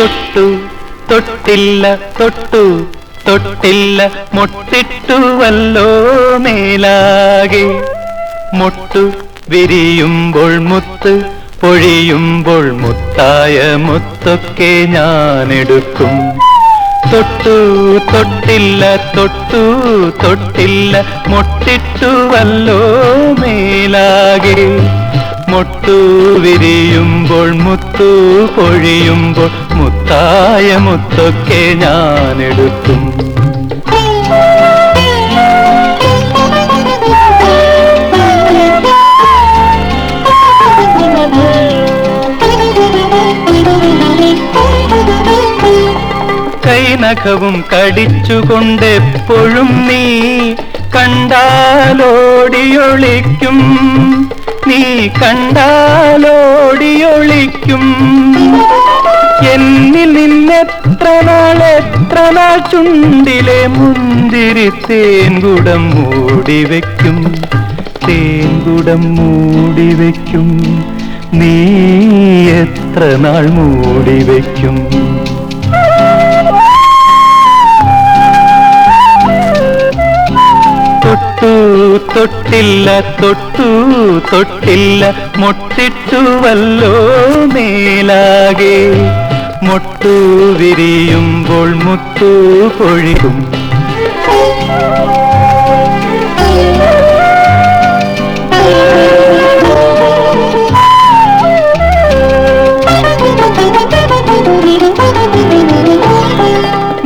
തൊട്ടു തൊട്ടില്ല തൊട്ടു തൊട്ടില്ല മുട്ടിട്ടുവല്ലോ മേലാകെ. മുട്ടു വിരിയുമ്പോൾ മുത്ത് പൊഴിയുമ്പോൾ മുത്തായ മുത്തൊക്കെ ഞാനെടുക്കും. തൊട്ടു തൊട്ടില്ല തൊട്ടു തൊട്ടില്ല മുട്ടിട്ടുവല്ലോ മേലാകെ. മൊട്ടു വിരിയുമ്പോൾ മുത്തു പൊഴിയുമ്പോൾ മുത്തായ മുത്തൊക്കെ ഞാനെടുക്കും. കൈനഖവും കടിച്ചുകൊണ്ടെപ്പോഴും നീ കണ്ടാലോടിയൊളിക്കും. കണ്ടാലോടിയൊളിക്കും. എന്നിൽ നിന്നെത്ര നാൾ എത്ര നാൾ ചുണ്ടിലെ മുന്തിരി തേൻകുടം മൂടി വയ്ക്കും തേൻകുടം മൂടി വയ്ക്കും നീ എത്ര നാൾ മൂടിവെക്കും. തൊട്ടു തൊട്ടില്ല തൊട്ടു തൊട്ടില്ല. മുട്ടിട്ടുവല്ലോ മേലാകെ. മുട്ടു വിരിയുമ്പോൾ മുത്തു പൊഴിയും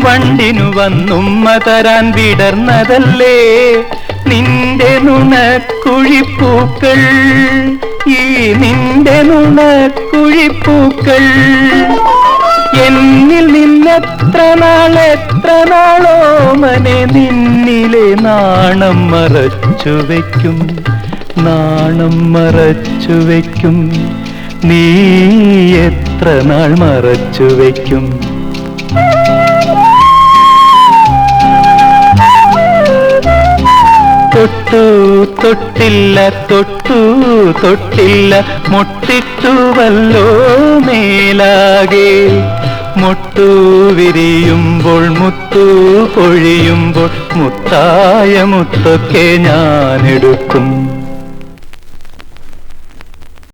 വണ്ടിനു വന്നുമ്മ തരാൻ വിടർന്നതല്ലേ? നിന്റെ നുണക്കുഴിപ്പൂക്കൾ ഈ നിന്റെ നുണക്കുഴിപ്പൂക്കൾ എന്നിൽ നിന്നെത്ര നാൾ എത്ര നാളോ മനെ നിന്നിലെ നാണം മറച്ചു വയ്ക്കും നാണം മറച്ചു വയ്ക്കും നീ എത്ര നാൾ മറച്ചു വയ്ക്കും തൊട്ടു തൊട്ടില്ല തൊട്ടു തൊട്ടില്ല. മുട്ടിട്ടുവല്ലോ മേലാകെ. മുട്ടു വിരിയുമ്പോൾ മുത്തു പൊഴിയുമ്പോൾ മുത്തായ മുത്തൊക്കെ ഞാനെടുക്കും.